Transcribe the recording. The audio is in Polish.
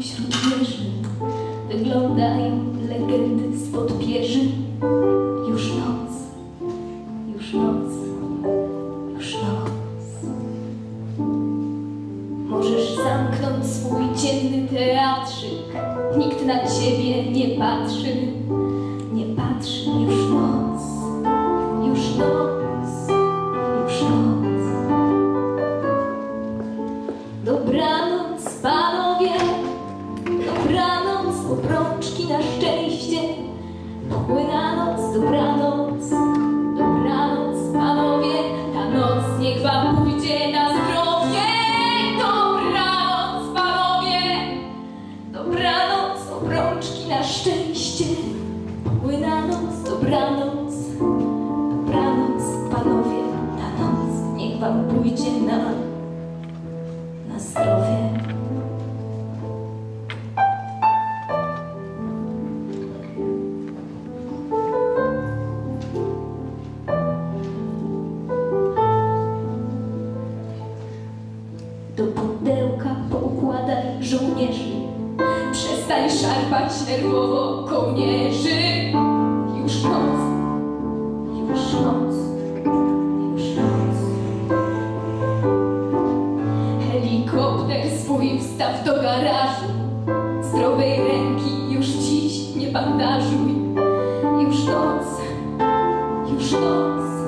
wśród wieży wyglądają legendy spod pierzy. Już noc, już noc, już noc. Możesz zamknąć swój ciemny teatrzyk. Nikt na ciebie nie patrzy, nie patrzy. Już dobranoc, dobranoc, panowie, ta noc niech wam pójdzie na zdrowie. Dobranoc, panowie, dobranoc, obrączki na szczęście. Płyna noc, dobranoc, dobranoc, panowie, ta noc niech wam pójdzie na na zdrowie. Do pudełka poukładaj żołnierzy. Przestań szarpać nerwowo kołnierzy. Już noc, już noc, już noc. Helikopter swój wstaw do garażu. Zdrowej ręki już dziś nie bandażuj. Już noc, już noc,